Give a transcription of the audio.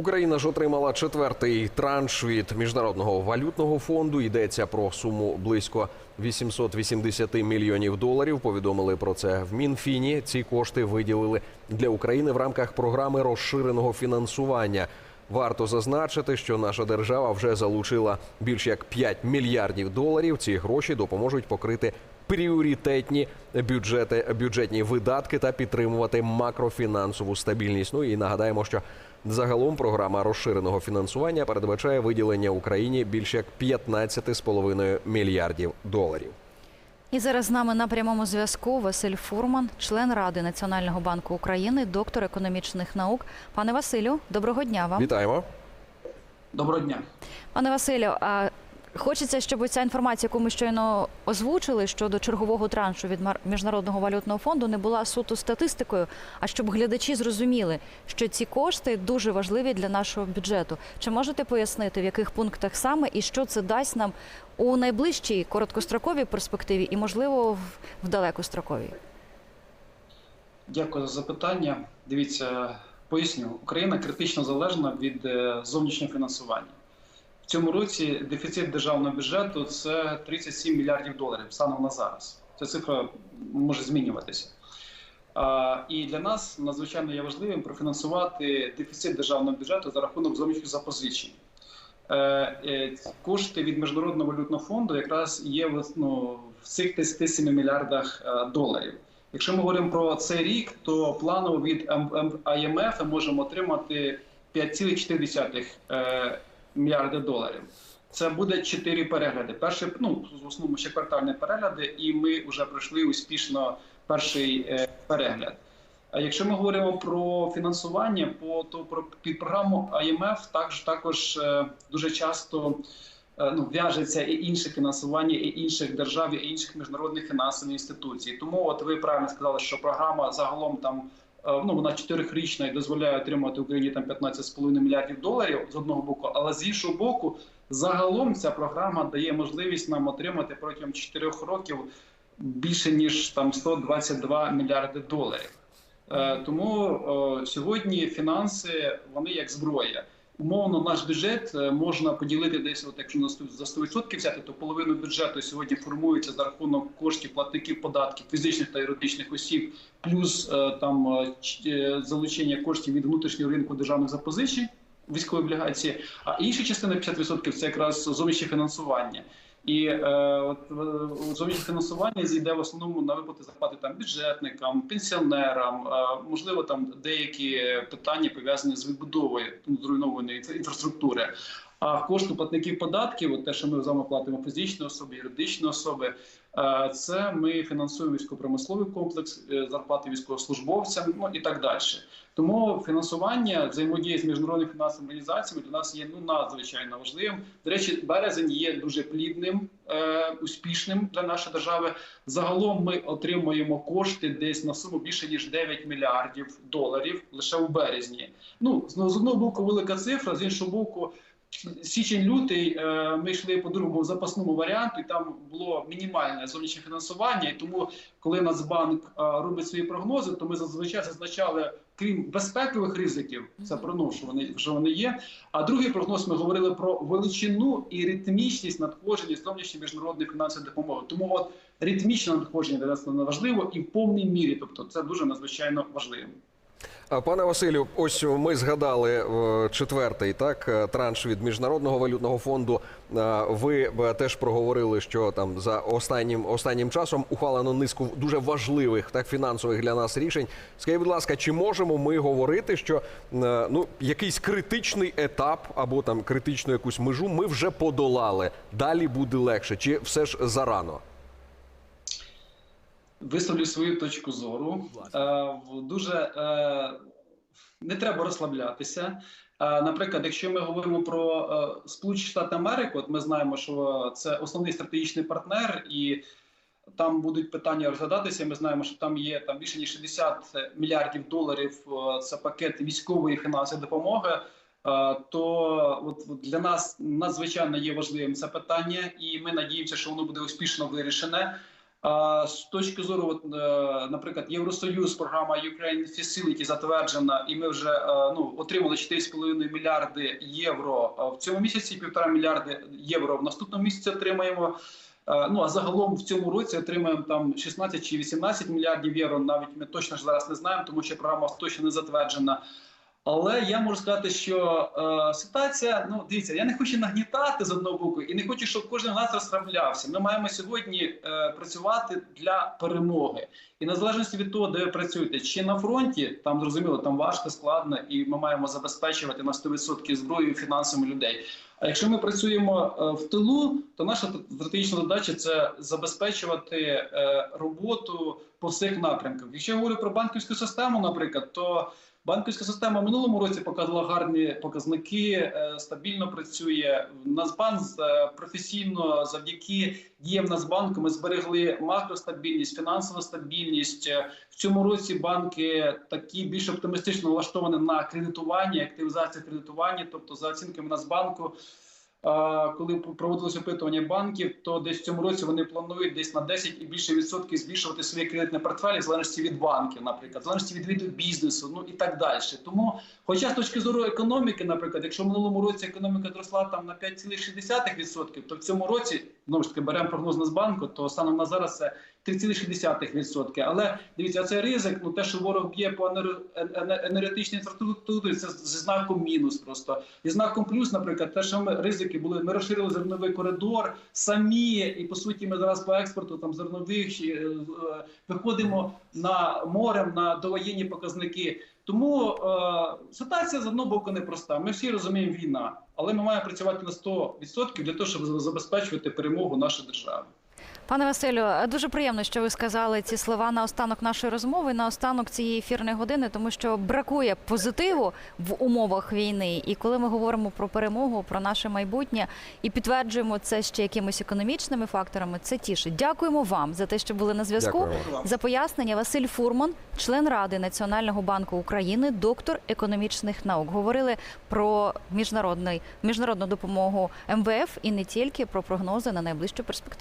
Україна ж отримала четвертий транш від міжнародного валютного фонду. Йдеться про суму близько 880 мільйонів доларів. Повідомили про це в Мінфіні. Ці кошти виділили для України в рамках програми розширеного фінансування. Варто зазначити, що наша держава вже залучила більш як 5 мільярдів доларів. Ці гроші допоможуть покрити пріоритетні бюджети, бюджетні видатки та підтримувати макрофінансову стабільність. Ну і нагадаємо, що загалом програма розширеного фінансування передбачає виділення Україні більш як 15,5 мільярдів доларів. І зараз з нами на прямому зв'язку Василь Фурман, член Ради Національного банку України, доктор економічних наук. Пане Василю, доброго дня вам. Вітаємо. Доброго дня. Пане Василю, а хочеться, щоб ця інформація, яку ми щойно озвучили щодо чергового траншу від Міжнародного валютного фонду, не була суто статистикою, а щоб глядачі зрозуміли, що ці кошти дуже важливі для нашого бюджету. Чи можете пояснити, в яких пунктах саме і що це дасть нам у найближчій короткостроковій перспективі і, можливо, в- в далекостроковій? Дякую за запитання. Дивіться, поясню, Україна критично залежна від е, зовнішнього фінансування. Цьому році дефіцит державного бюджету це 37 мільярдів доларів станом на зараз. Ця цифра може змінюватися. І для нас надзвичайно є важливим профінансувати дефіцит державного бюджету за рахунок зовнішніх запозичень. Е, е, Кошти від міжнародного валютного фонду якраз є ну, в цих 37 мільярдах е, доларів. Якщо ми говоримо про цей рік, то планово від IMF ми можемо отримати 5,4 е, мільярди доларів. Це буде чотири перегляди. Перший, ну в основному ще квартальні перегляди, і ми вже пройшли успішно перший е, перегляд. А якщо ми говоримо про фінансування, по то про під програму IMF також також е, дуже часто е, ну, в'яжеться і інше фінансування, і інших держав, і інших міжнародних фінансових інституцій. Тому, от ви правильно сказали, що програма загалом там ну вона чотирихрічна і дозволяє отримати Україні там 15,5 мільярдів доларів з одного боку, але з іншого боку, загалом ця програма дає можливість нам отримати протягом 4 років більше ніж там 122 мільярди доларів. Е, Тому о, сьогодні фінанси вони як зброя. Умовно, наш бюджет е, можна поділити десь, от якщо за 100% взяти, то половину бюджету сьогодні формується за рахунок коштів платників податків фізичних та юридичних осіб, плюс е, там е, залучення коштів від внутрішнього ринку державних запозичень, військової облігації. А інша частина 50% це якраз зовнішнє фінансування. І е, от е, зовнішнє фінансування зійде в основному на виплати зарплати там бюджетникам, пенсіонерам, е, можливо, там деякі питання пов'язані з відбудовою ну, зруйнованої інфраструктури. А кошти платників податків, от те, що ми з вами платимо фізичні особи, юридичні особи, е, це ми фінансуємо військово-промисловий комплекс, е, зарплати військовослужбовцям, ну і так далі. Тому фінансування взаємодії з міжнародними фінансовими організаціями для нас є ну надзвичайно важливим. До речі, березень є дуже плідним, е, успішним для нашої держави. Загалом ми отримуємо кошти десь на суму більше ніж 9 мільярдів доларів лише у березні. Ну з одного боку, велика цифра, з іншого боку. Січень-лютий е, ми йшли по другому запасному варіанту, і там було мінімальне зовнішнє фінансування. І тому, коли Нацбанк е, робить свої прогнози, то ми зазвичай зазначали, крім безпекових ризиків, це про ну, що вони що вони є. А другий прогноз ми говорили про величину і ритмічність надходження зовнішньої міжнародної фінансової допомоги. Тому от ритмічне надходження для нас важливо і в повній мірі. Тобто, це дуже надзвичайно важливо. Пане Василю, ось ми згадали е, четвертий так е, транш від міжнародного валютного фонду. Е, Ви б теж проговорили, що там за останнім останнім часом ухвалено низку дуже важливих так фінансових для нас рішень. Скажіть, будь ласка, чи можемо ми говорити, що е, ну якийсь критичний етап або там критичну якусь межу ми вже подолали? Далі буде легше, чи все ж зарано? Висловлю свою точку зору. Е, дуже е, не треба розслаблятися. Е, Наприклад, якщо ми говоримо про е, Сполучені Штати Америки, от ми знаємо, що це основний стратегічний партнер, і там будуть питання розглядатися. Ми знаємо, що там є там більше ніж 60 мільярдів доларів. Це пакет військової фінансової допомоги. То от для нас надзвичайно є важливим це питання, і ми надіємося, що воно буде успішно вирішене. З точки зору, от, е, наприклад, Євросоюз, програма Ukraine Facility затверджена, і ми вже е, ну, отримали 4,5 мільярди євро е, в цьому місяці, півтора мільярди євро. В наступному місяці отримаємо. Ну а загалом в цьому році отримаємо там 16 чи 18 мільярдів євро. Навіть ми точно ж зараз не знаємо, тому що програма точно не затверджена. Але я можу сказати, що е, ситуація, ну дивіться, я не хочу нагнітати з одного боку і не хочу, щоб кожен з нас розслаблявся. Ми маємо сьогодні е, працювати для перемоги. І незалежності від того, де ви працюєте, чи на фронті, там зрозуміло, там важко, складно, і ми маємо забезпечувати на 100% зброєю і фінансами людей. А якщо ми працюємо е, в тилу, то наша стратегічна задача це забезпечувати е, роботу по всіх напрямках. Якщо я говорю про банківську систему, наприклад, то банківська система в минулому році показала гарні показники, е, стабільно працює. Нацбанк е, професійно завдяки діям Нацбанку ми зберегли макростабільність, фінансову стабільність. Е, В цьому році банки такі більш оптимістично налаштовані на кредитування, активізацію кредитування, тобто за оцінками Нацбанку. Коли проводилось опитування банків, то десь в цьому році вони планують десь на 10 і більше відсотків збільшувати свої кредитні портфелі в залежності від банків, наприклад, в залежності від виду бізнесу, ну і так далі. Тому, хоча з точки зору економіки, наприклад, якщо в минулому році економіка зросла там на 5,6%, то в цьому році знову ж таки беремо прогноз Нацбанку, то станом на зараз це 3,6%. Але дивіться, це ризик. Ну те, що ворог б'є по енер- енергетичній інфраструктурі, це зі знаком мінус. Просто і знаком плюс, наприклад, те, що ми ризики були. Ми розширили зерновий коридор самі, і по суті, ми зараз по експорту там зернових е, виходимо на морем на довоєнні показники. Тому е, ситуація з одного боку непроста. Ми всі розуміємо війна, але ми маємо працювати на 100% для того, щоб забезпечувати перемогу нашої держави. Пане Василю, дуже приємно, що ви сказали ці слова на останок нашої розмови, на останок цієї ефірної години, тому що бракує позитиву в умовах війни. І коли ми говоримо про перемогу, про наше майбутнє і підтверджуємо це ще якимись економічними факторами, це тішить. Дякуємо вам за те, що були на зв'язку. За пояснення Василь Фурман, член ради Національного банку України, доктор економічних наук. Говорили про міжнародний міжнародну допомогу МВФ і не тільки про прогнози на найближчу перспективу.